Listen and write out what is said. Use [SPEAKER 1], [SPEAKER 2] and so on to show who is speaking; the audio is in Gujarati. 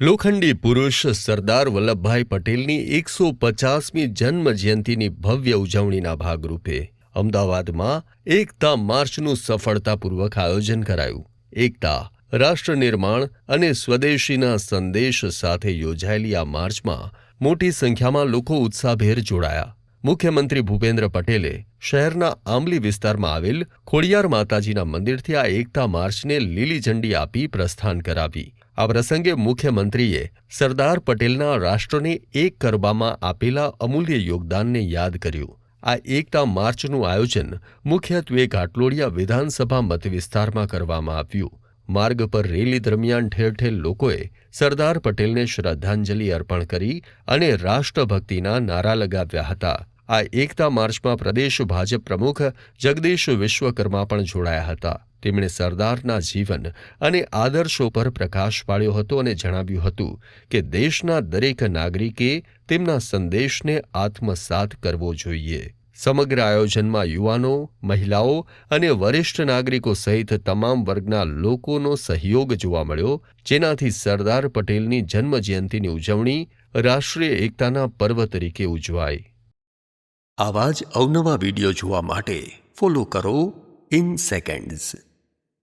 [SPEAKER 1] લોખંડી પુરુષ સરદાર વલ્લભભાઈ પટેલની એકસો પચાસમી જન્મ જયંતિની ભવ્ય ઉજવણીના ભાગરૂપે અમદાવાદમાં એકતા માર્ચનું સફળતાપૂર્વક આયોજન કરાયું. એકતા રાષ્ટ્ર નિર્માણ અને સ્વદેશીના સંદેશ સાથે યોજાયેલી આ માર્ચમાં મોટી સંખ્યામાં લોકો ઉત્સાહભેર જોડાયા. મુખ્યમંત્રી ભૂપેન્દ્ર પટેલે શહેરના આંબલી વિસ્તારમાં આવેલ ખોડિયાર માતાજીના મંદિરથી આ એકતા માર્ચને લીલી ઝંડી આપી પ્રસ્થાન કરાવી. આ પ્રસંગે મુખ્યમંત્રીએ સરદાર પટેલના રાષ્ટ્રને એક કરવામાં આપેલા અમૂલ્ય યોગદાનને યાદ કર્યું. આ એકતા માર્ચનું આયોજન મુખ્યત્વે ઘાટલોડિયા વિધાનસભા મતવિસ્તારમાં કરવામાં આવ્યું. માર્ગ પર રેલી દરમિયાન ઠેર ઠેર લોકોએ સરદાર પટેલને શ્રદ્ધાંજલિ અર્પણ કરી અને રાષ્ટ્રભક્તિના નારા લગાવ્યા હતા. આ એકતા માર્ચમાં પ્રદેશ ભાજપ પ્રમુખ જગદીશ વિશ્વકર્મા પણ જોડાયા હતા. તેમણે સરદારના જીવન અને આદર્શો પર પ્રકાશ પાડ્યો હતો અને જણાવ્યું હતું કે દેશના દરેક નાગરિકે તેમના સંદેશને આત્મસાત કરવો જોઈએ. સમગ્ર આયોજનમાં યુવાનો, મહિલાઓ અને વરિષ્ઠ નાગરિકો સહિત તમામ વર્ગના લોકોનો સહયોગ જોવા મળ્યો, જેનાથી સરદાર પટેલની જન્મજયંતિની ઉજવણી રાષ્ટ્રીય એકતાના પર્વ તરીકે ઉજવાય. આવા જ અવનવા વીડિયો જોવા માટે ફોલો કરો ઇન સેકન્ડ્સ.